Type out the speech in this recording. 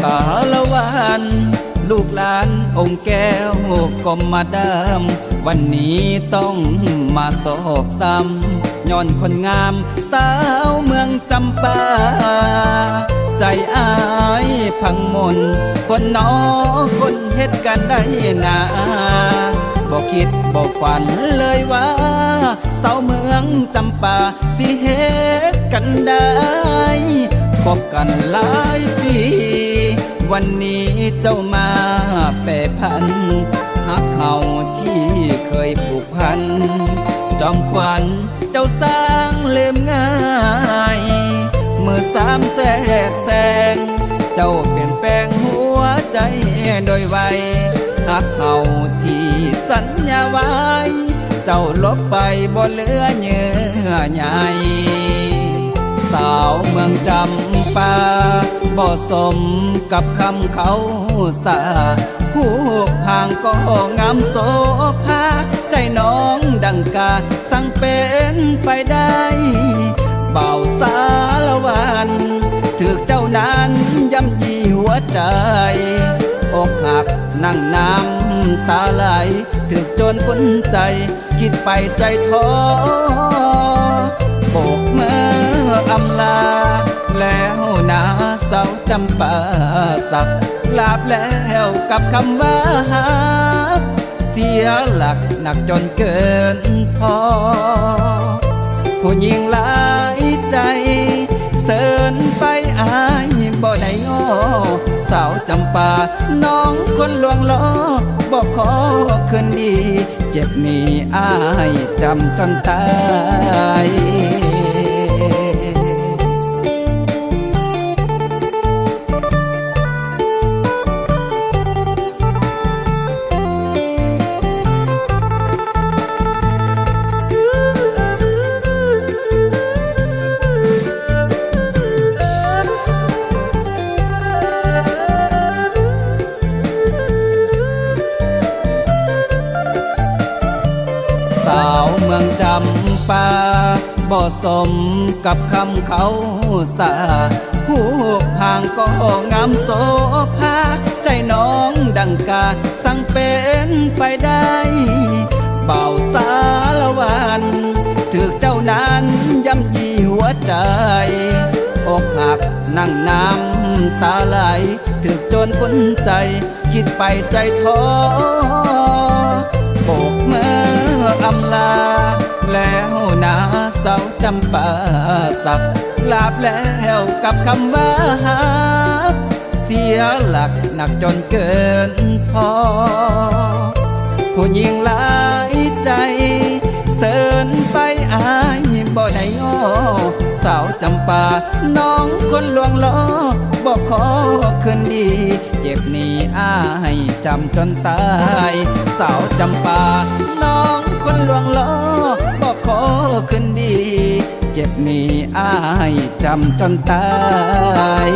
สารวันลูกหลานองค์แก้วก็มาดามวันนี้ต้องมาโศกซ้ำย้อนคนงามสาวเมืองจำปา ใจอายพังมน คนนอคนเฮ็ดกันได้นาบอกคิดบอกฝันเลยว่าสาวเมืองจำปาสิเฮ็ดกันได้พบกันหลาย วันนี้เจ้ามาแปรพันหักเขาที่เคยผูกพัน จอมควันเจ้าสร้างเล่มง่ายเมื่อสามแสกแสง เจ้าเปลี่ยนแปลงหัวใจโดยไวหักเขาที่สัญญาไว้ เจ้าลบไปบ่เหลือเยื่อใยสาวเมืองจำปา บ่สมกับคำเขาสาผู้ห่างก็งามโสภาใจน้องดังกาสั่งเป็นไปได้เบาสารวันถึกเจ้านั้นย่ำยีหัวใจ อกหักนั่งน้ำตาไหลถึกจนก้นใจ คิดไปใจท้อโบกมือ สาจำปาสักลาบแล้วกับคำว่าหักเสียหลักหนักจนเกินพอ ผู้หญิงหลายใจ เสินไปอายบ่ได้งอสาวจำปาน้องคนลวงล้อบอกขอคืนดี เจ็บนี้อายจำจนตาย ปาบ่สมกับคำเขาสาผู้ห่างก็งามโสภาใจน้องดังกาสั่งเป็นไปได้เบาสารวันถึกเจ้านั้นย่ำยีหัวใจ อกหักนั่งน้ำตาไหลถึกจนก้นใจ คิดไปใจท้อโบกมืออำลา แล้วนาสาวจำปาสักลาบแล้วกับคำว่าหัก เสียหลักหนักจนเกินพอ ผู้หญิงหลายใจ เสินไปอายบ่ได้ง้อสาวจำปาน้องคนลวงล้อบอกขอคืนดี เจ็บนี้อายจำจนตาย สาวจำปาน้องคนลวงล้อึ้นดี เจ็บมีอายจำจนตาย